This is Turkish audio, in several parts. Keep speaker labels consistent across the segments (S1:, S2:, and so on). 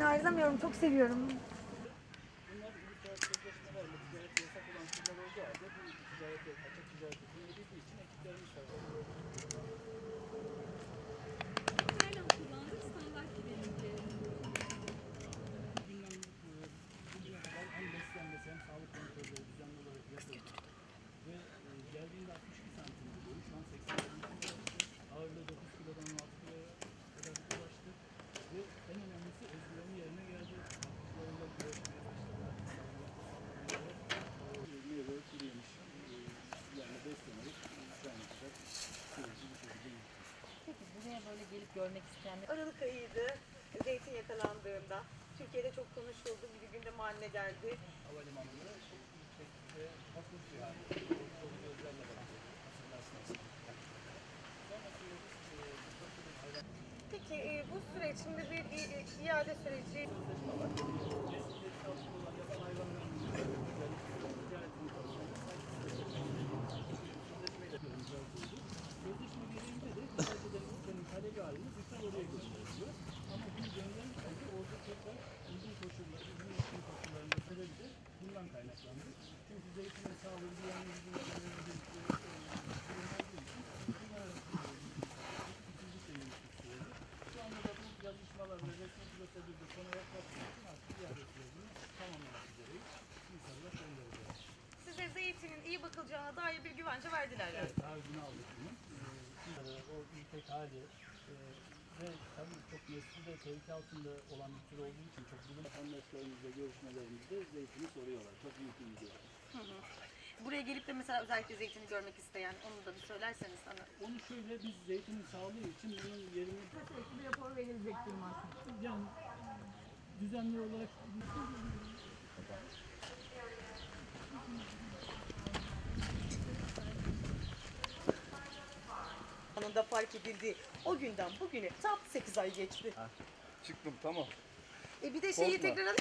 S1: Ben ayrılamıyorum. Çok seviyorum.
S2: Gelip görmek isteyenler
S1: Aralık ayıydı. Zeytin yakalandığında. Türkiye'de çok konuşuldu. Bir gündem haline geldi.
S3: havalimanında ve hafif yani çok gözlerle bakıyor.
S1: Peki e, bu süreç şimdi bir iade süreci
S3: kaynaklandı. Çünkü zeytinin sağlığı bir. İnşallah göndereceğiz.
S1: size zeytinin iyi bakılacağına dair bir güvence verdiler. yani.
S3: Evet, taahhüdünü aldık bunun. O iltek hali e, ve tabii çok nesli de tehlike altında olan bir tür olduğu için çok bulun vatandaşlarımızla görüşmelerimizde zeytini soruyorlar. Çok büyük ilgi var.
S1: Buraya gelip de mesela özellikle zeytini görmek isteyen onu da bir söylerseniz sana.
S3: Onu şöyle biz zeytinin sağlığı için bunun yerini
S1: Bir rapor verilecek durmaz.
S3: yani düzenli olarak
S1: Anında fark edildi. O günden bugüne tam 8 ay geçti.
S4: Çıktım tamam.
S1: E bir de şeyi
S4: Korkma.
S1: tekrar alayım.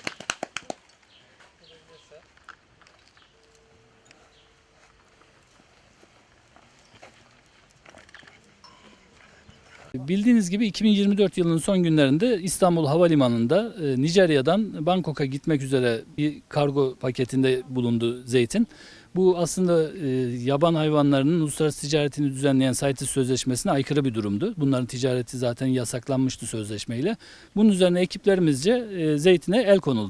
S5: Bildiğiniz gibi 2024 yılının son günlerinde İstanbul Havalimanı'nda e, Nijerya'dan Bangkok'a gitmek üzere bir kargo paketinde bulundu zeytin. Bu aslında e, yaban hayvanlarının uluslararası ticaretini düzenleyen CITES sözleşmesine aykırı bir durumdu. Bunların ticareti zaten yasaklanmıştı sözleşmeyle. Bunun üzerine ekiplerimizce e, zeytine el konuldu.